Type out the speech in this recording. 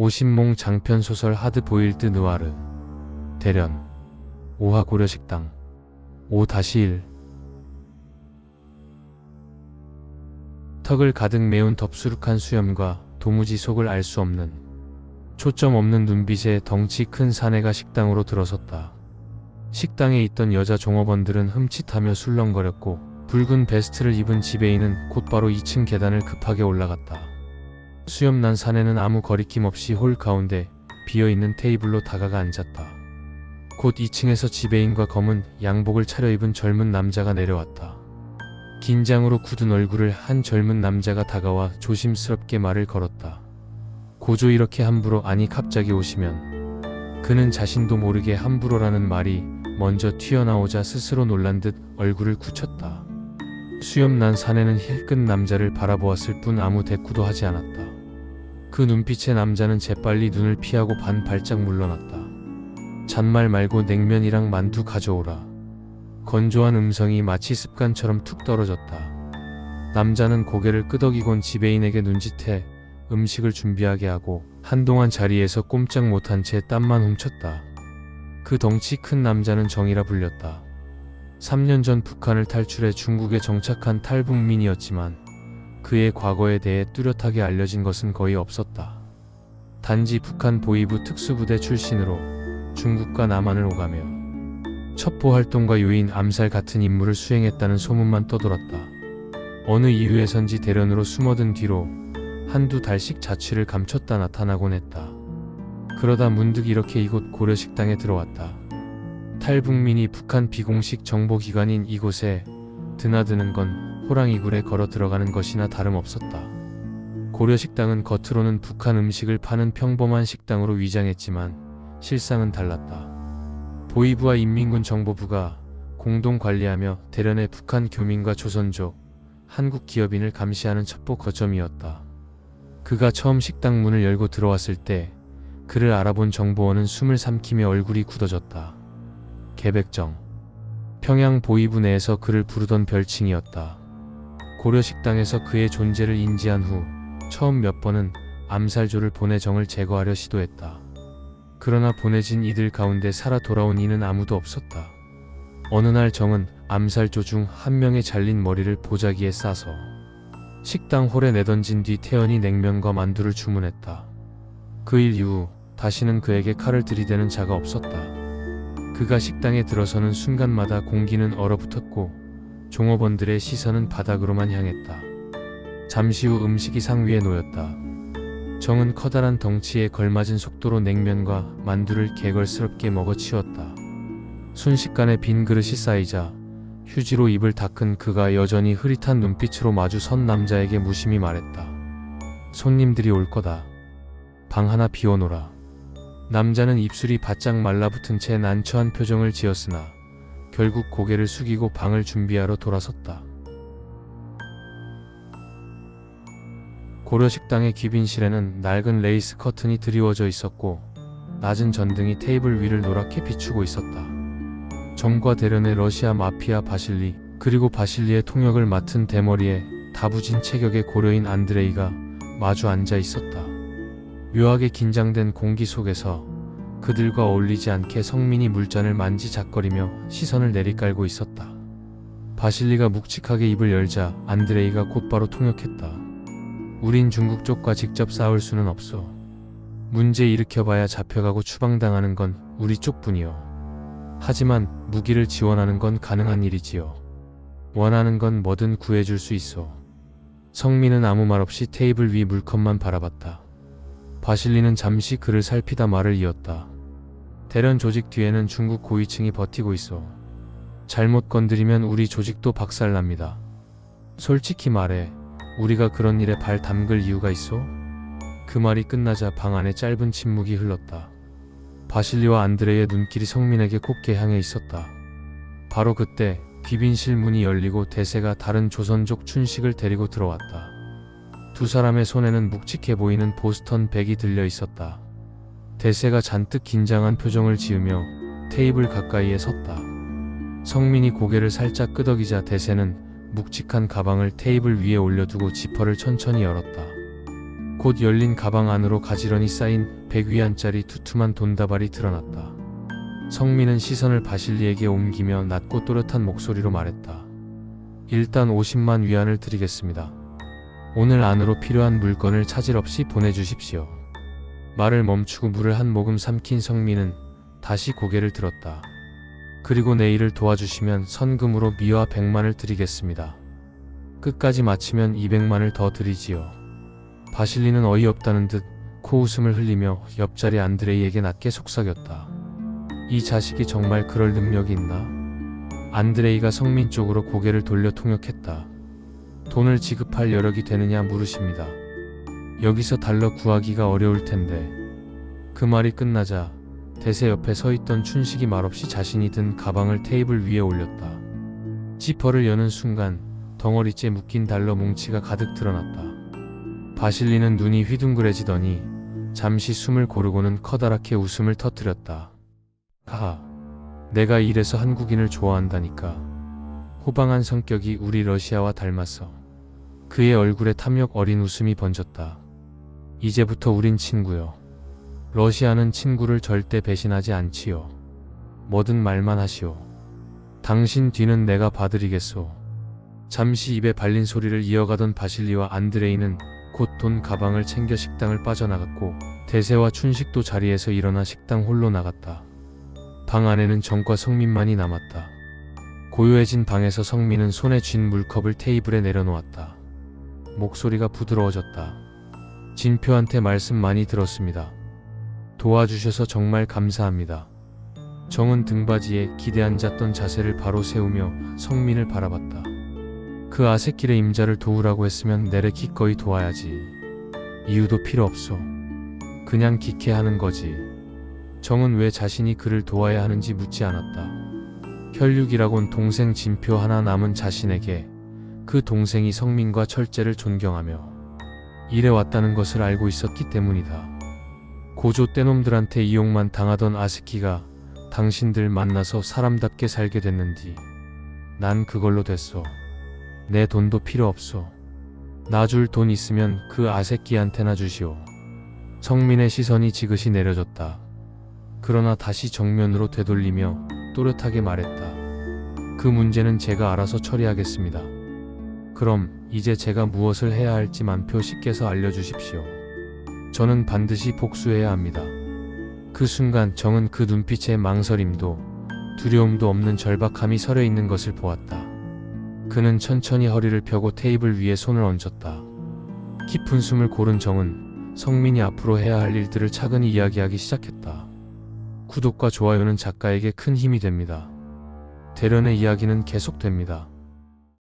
오신몽 장편 소설 하드보일드 느와르 대련 오하 고려식당 5-1 턱을 가득 메운 덥수룩한 수염과 도무지 속을 알 수 없는 초점 없는 눈빛에 덩치 큰 사내가 식당으로 들어섰다. 식당에 있던 여자 종업원들은 흠칫하며 술렁거렸고 붉은 베스트를 입은 지배인은 곧바로 2층 계단을 급하게 올라갔다. 수염난 사내는 아무 거리낌 없이 홀 가운데 비어있는 테이블로 다가가 앉았다. 곧 2층에서 지배인과 검은 양복을 차려입은 젊은 남자가 내려왔다. 긴장으로 굳은 얼굴을 한 젊은 남자가 다가와 조심스럽게 말을 걸었다. 고조 이렇게 함부로 아니 갑자기 오시면 그는 자신도 모르게 함부로라는 말이 먼저 튀어나오자 스스로 놀란 듯 얼굴을 굳혔다. 수염난 사내는 힐끗 남자를 바라보았을 뿐 아무 대꾸도 하지 않았다. 그 눈빛에 남자는 재빨리 눈을 피하고 반 발짝 물러났다. 잔말 말고 냉면이랑 만두 가져오라. 건조한 음성이 마치 습관처럼 툭 떨어졌다. 남자는 고개를 끄덕이곤 지배인에게 눈짓해 음식을 준비하게 하고 한동안 자리에서 꼼짝 못한 채 땀만 훔쳤다. 그 덩치 큰 남자는 정이라 불렸다. 3년 전 북한을 탈출해 중국에 정착한 탈북민이었지만 그의 과거에 대해 뚜렷하게 알려진 것은 거의 없었다. 단지 북한 보위부 특수부대 출신으로 중국과 남한을 오가며 첩보 활동과 요인 암살 같은 임무를 수행했다는 소문만 떠돌았다. 어느 이유에선지 대련으로 숨어든 뒤로 한두 달씩 자취를 감췄다 나타나곤 했다. 그러다 문득 이렇게 이곳 고려식당에 들어왔다. 탈북민이 북한 비공식 정보기관인 이곳에 드나드는 건 호랑이 굴에 걸어 들어가는 것이나 다름없었다. 고려식당은 겉으로는 북한 음식을 파는 평범한 식당으로 위장했지만 실상은 달랐다. 보위부와 인민군 정보부가 공동 관리하며 대련의 북한 교민과 조선족, 한국 기업인을 감시하는 첩보 거점이었다. 그가 처음 식당 문을 열고 들어왔을 때 그를 알아본 정보원은 숨을 삼키며 얼굴이 굳어졌다. 개백정. 평양 보위부 내에서 그를 부르던 별칭이었다. 고려식당에서 그의 존재를 인지한 후 처음 몇 번은 암살조를 보내 정을 제거하려 시도했다. 그러나 보내진 이들 가운데 살아 돌아온 이는 아무도 없었다. 어느 날 정은 암살조 중 한 명의 잘린 머리를 보자기에 싸서 식당 홀에 내던진 뒤 태연히 냉면과 만두를 주문했다. 그 일 이후 다시는 그에게 칼을 들이대는 자가 없었다. 그가 식당에 들어서는 순간마다 공기는 얼어붙었고 종업원들의 시선은 바닥으로만 향했다. 잠시 후 음식이 상 위에 놓였다. 정은 커다란 덩치에 걸맞은 속도로 냉면과 만두를 개걸스럽게 먹어치웠다. 순식간에 빈 그릇이 쌓이자 휴지로 입을 닦은 그가 여전히 흐릿한 눈빛으로 마주 선 남자에게 무심히 말했다. 손님들이 올 거다. 방 하나 비워놓라. 남자는 입술이 바짝 말라붙은 채 난처한 표정을 지었으나 결국 고개를 숙이고 방을 준비하러 돌아섰다. 고려식당의 귀빈실에는 낡은 레이스 커튼이 드리워져 있었고 낮은 전등이 테이블 위를 노랗게 비추고 있었다. 정과 대련의 러시아 마피아 바실리 그리고 바실리의 통역을 맡은 대머리에 다부진 체격의 고려인 안드레이가 마주 앉아 있었다. 묘하게 긴장된 공기 속에서 그들과 어울리지 않게 성민이 물잔을 만지작거리며 시선을 내리깔고 있었다. 바실리가 묵직하게 입을 열자 안드레이가 곧바로 통역했다. 우린 중국 쪽과 직접 싸울 수는 없어. 문제 일으켜봐야 잡혀가고 추방당하는 건 우리 쪽뿐이요. 하지만 무기를 지원하는 건 가능한 일이지요. 원하는 건 뭐든 구해줄 수 있어. 성민은 아무 말 없이 테이블 위 물컵만 바라봤다. 바실리는 잠시 그를 살피다 말을 이었다. 대련 조직 뒤에는 중국 고위층이 버티고 있어. 잘못 건드리면 우리 조직도 박살납니다. 솔직히 말해, 우리가 그런 일에 발 담글 이유가 있어? 그 말이 끝나자 방 안에 짧은 침묵이 흘렀다. 바실리와 안드레의 눈길이 성민에게 곱게 향해 있었다. 바로 그때 귀빈실 문이 열리고 대세가 다른 조선족 춘식을 데리고 들어왔다. 두 사람의 손에는 묵직해 보이는 보스턴 백이 들려 있었다. 대세가 잔뜩 긴장한 표정을 지으며 테이블 가까이에 섰다. 성민이 고개를 살짝 끄덕이자 대세는 묵직한 가방을 테이블 위에 올려두고 지퍼를 천천히 열었다. 곧 열린 가방 안으로 가지런히 쌓인 100위안짜리 두툼한 돈다발이 드러났다. 성민은 시선을 바실리에게 옮기며 낮고 또렷한 목소리로 말했다. 일단 50만 위안을 드리겠습니다. 오늘 안으로 필요한 물건을 차질 없이 보내주십시오. 말을 멈추고 물을 한 모금 삼킨 성민은 다시 고개를 들었다. 그리고 내일을 도와주시면 선금으로 미화 100만을 드리겠습니다. 끝까지 마치면 200만을 더 드리지요. 바실리는 어이없다는 듯 코웃음을 흘리며 옆자리 안드레이에게 낮게 속삭였다. 이 자식이 정말 그럴 능력이 있나? 안드레이가 성민 쪽으로 고개를 돌려 통역했다. 돈을 지급할 여력이 되느냐 물으십니다. 여기서 달러 구하기가 어려울 텐데. 그 말이 끝나자 대세 옆에 서 있던 춘식이 말없이 자신이 든 가방을 테이블 위에 올렸다. 지퍼를 여는 순간 덩어리째 묶인 달러 뭉치가 가득 드러났다. 바실리는 눈이 휘둥그레지더니 잠시 숨을 고르고는 커다랗게 웃음을 터뜨렸다. 하하, 내가 이래서 한국인을 좋아한다니까. 호방한 성격이 우리 러시아와 닮았어. 그의 얼굴에 탐욕 어린 웃음이 번졌다. 이제부터 우린 친구요. 러시아는 친구를 절대 배신하지 않지요. 뭐든 말만 하시오. 당신 뒤는 내가 봐드리겠소. 잠시 입에 발린 소리를 이어가던 바실리와 안드레이는 곧 돈 가방을 챙겨 식당을 빠져나갔고 대세와 춘식도 자리에서 일어나 식당 홀로 나갔다. 방 안에는 정과 성민만이 남았다. 고요해진 방에서 성민은 손에 쥔 물컵을 테이블에 내려놓았다. 목소리가 부드러워졌다. 진표한테 말씀 많이 들었습니다. 도와주셔서 정말 감사합니다. 정은 등받이에 기대 앉았던 자세를 바로 세우며 성민을 바라봤다. 그 아새길의 임자를 도우라고 했으면 내래 기꺼이 도와야지. 이유도 필요 없어. 그냥 기케 하는 거지. 정은 왜 자신이 그를 도와야 하는지 묻지 않았다. 혈육이라곤 동생 진표 하나 남은 자신에게 그 동생이 성민과 철제를 존경하며 이래왔다는 것을 알고 있었기 때문이다. 고조 떼놈들한테 이용만 당하던 아스키가 당신들 만나서 사람답게 살게 됐는디 난 그걸로 됐어. 내 돈도 필요 없어. 나 줄 돈 있으면 그 아새끼한테나 주시오. 성민의 시선이 지그시 내려졌다. 그러나 다시 정면으로 되돌리며 또렷하게 말했다. 그 문제는 제가 알아서 처리하겠습니다. 그럼 이제 제가 무엇을 해야 할지 만표 씨께서 알려주십시오. 저는 반드시 복수해야 합니다. 그 순간 정은 그 눈빛에 망설임도 두려움도 없는 절박함이 서려 있는 것을 보았다. 그는 천천히 허리를 펴고 테이블 위에 손을 얹었다. 깊은 숨을 고른 정은 성민이 앞으로 해야 할 일들을 차근히 이야기하기 시작했다. 구독과 좋아요는 작가에게 큰 힘이 됩니다. 대련의 이야기는 계속됩니다.